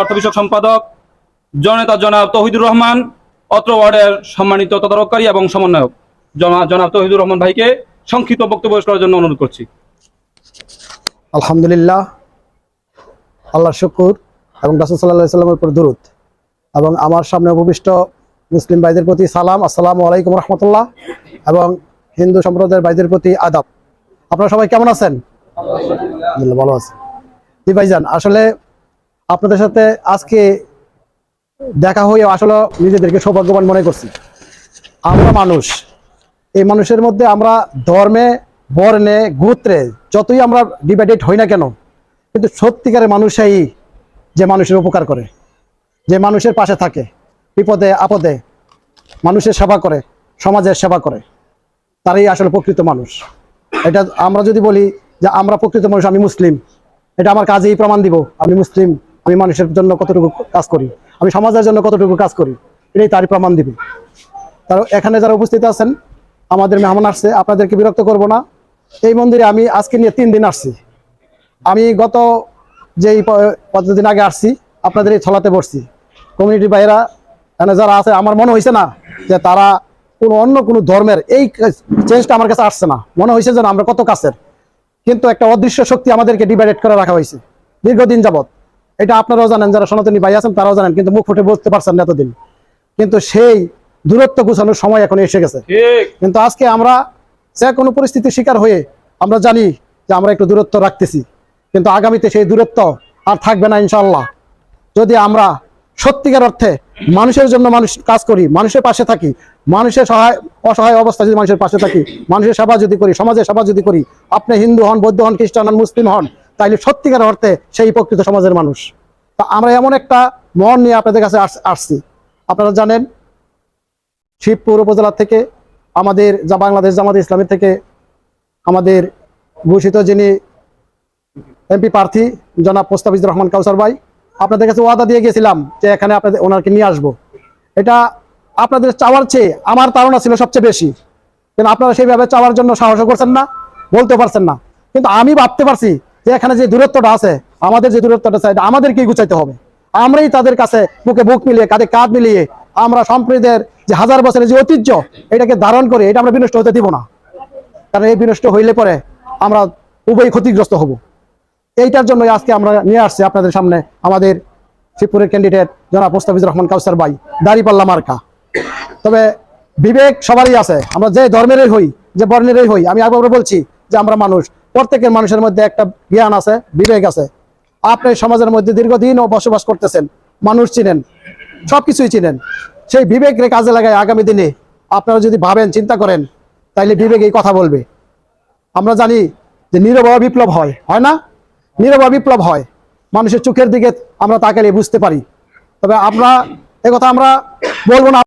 অর্থ বিষয়ক সম্পাদক, জননেতা জনাব তহিদুর রহমান, অত্র ওয়ার্ডের সম্মানিত তদারককারী এবং সমন্বয়ক জনাব তহিদুর রহমান ভাইকে সংক্ষিপ্ত বক্তব্য করার জন্য অনুরোধ করছি। আলহামদুলিল্লাহ আল্লাহ শুকুর এবং রাসুল সাল্লাহ সাল্লামের উপর দূরত এবং আমার সামনে উপবিষ্ট মুসলিম ভাইদের প্রতি সালাম, আসসালামু আলাইকুম রহমতুল্লাহ, এবং হিন্দু সম্প্রদায়ের ভাইদের প্রতি আদাব। আপনারা সবাই কেমন আছেন? ভালো আছেন জি ভাইজান, আসলে আপনাদের সাথে আজকে দেখা হয়ে আসলে নিজেদেরকে সৌভাগ্যবান মনে করছি। আমরা মানুষ। এই মানুষের মধ্যে আমরা ধর্মে, বর্ণে, গোত্রে যতই আমরা ডিভাইডেড হই না কেন, কিন্তু সত্যিকারের মানুষই যে মানুষের উপকার করে, যে মানুষের পাশে থাকে, বিপদে, আপদে, মানুষের সেবা করে, সমাজের সেবা করে, তারাই আসলে প্রকৃত মানুষ। এটা আমরা যদি বলি যে আমরা প্রকৃত মানুষ, আমি মুসলিম, এটা আমার কাজেই প্রমাণ দিব, আমি মুসলিম। আমি মানুষের জন্য কতটুকু কাজ করি? আমি সমাজের জন্য কতটুকু কাজ করি? এটাই তারই প্রমাণ দিবে। তার এখানে যারা উপস্থিত আছেন, আমাদের মেহমান আসছে, আপনাদেরকে বিরক্ত করব না। এই মন্দিরে আমি আজকে নিয়ে তিন দিন আসছি। আমি গত যেই কতদিন আগে আসছি, আপনাদের এই ছলাতে বসছি। কমিউনিটি ভাইয়েরা, এখানে যারা আছে, আমার মনে হয়েছে না যে তারা কোনো অন্য কোনো ধর্মের এই চেঞ্জটা আমার কাছে আসছে না। মনে হয়েছে যেন আমরা কত কাছের। কিন্তু একটা অদৃশ্য শক্তি আমাদেরকে ডিভাইডেড করে রাখা হয়েছে দীর্ঘদিন যাবত এটা আপনারাও জানেন যারা সনাতনী ভাই আছেন তারাও জানেন কিন্তু মুখ ফুটে বলতে পারছেন না এতদিন। কিন্তু সেই দূরত্ব গুছানোর সময় এখন এসে গেছে। কিন্তু আজকে আমরা যে কোনো পরিস্থিতির শিকার হয়ে আমরা জানি যে আমরা একটু দূরত্ব রাখতেছি। কিন্তু আগামীতে সেই দূরত্ব আর থাকবে না ইনশাল্লাহ যদি আমরা সত্যিকার অর্থে মানুষের জন্য মানুষ কাজ করি মানুষের পাশে থাকি মানুষের সহায় অসহায় অবস্থা যদি মানুষের পাশে থাকি মানুষের সেবা যদি করি সমাজের সেবা যদি করি আপনি হিন্দু হন বৌদ্ধ হন খ্রিস্টান হন মুসলিম হন তাইলে সত্যিকার অর্থে সেই প্রকৃত সমাজের মানুষ। তা আমরা এমন একটা মন নিয়ে আপনাদের কাছে আস- আসছি। আপনারা জানেন, শিবপুর উপজেলা থেকে আমাদের যা বাংলাদেশ জামাত ইসলামী থেকে আমাদের ঘোষিত যিনি এমপি প্রার্থী, জনাব মোস্তাফিজুর রহমান কাউসার ভাই, আপনাদের কাছে ওয়াদা দিয়ে গেছিলাম যে এখানে আপনাদের, ওনাকে নিয়ে আসব। এটা আপনাদের চাওয়ার চেয়ে আমার তাড়না ছিল সবচেয়ে বেশি। কিন্তু আপনারা সেইভাবে চাওয়ার জন্য সাহস করছেন না বলতে পারছেন না। কিন্তু আমি ভাবতে পারছি যে এখানে যে দূরত্বটা আছে, আমাদের যে দূরত্বটা এটা আমাদেরকেই গুছাইতে হবে। আমরাই তাদের কাছে বুকে বুক মিলিয়ে, কাঁধে কাঁধ মিলিয়ে আমরা সম্প্রীতের যে হাজার বছরের যে ঐতিহ্য, এটাকে ধারণ করে এটা আমরা বিনষ্ট হতে দিব না। কারণ এই বিনষ্ট হইলে পরে আমরা উভয় ক্ষতিগ্রস্ত হব। এইটার জন্য আজকে আমরা নিয়ে আসছি আপনাদের সামনে আমাদের শিবপুরের ক্যান্ডিডেট জনাব মোস্তাফিজুর রহমান কাউসার ভাই, দাঁড়িপাল্লা মার্কা। তবে বিবেক সবারই আছে, আমরা যে ধর্মেরই হই, যে বর্ণেরই হই, আমি আবার বলছি যে আমরা মানুষ প্রত্যেকের মানুষের মধ্যে একটা জ্ঞান আছে, বিবেক আছে। আপনি সমাজের মধ্যে দীর্ঘদিন বসবাস করতেছেন, মানুষ চিনেন, সবকিছুই চিনেন। সেই বিবেককে কাজে লাগায় আগামী দিনে আপনারা যদি ভাবেন, চিন্তা করেন, তাইলে বিবেক এই কথা বলবে। আমরা জানি যে নীরব বিপ্লব হয় হয় না? নীরব বিপ্লব হয়, মানুষের চোখের দিকে আমরা তাকালে বুঝতে পারি। তবে আমরা কথা আমরা বলব না।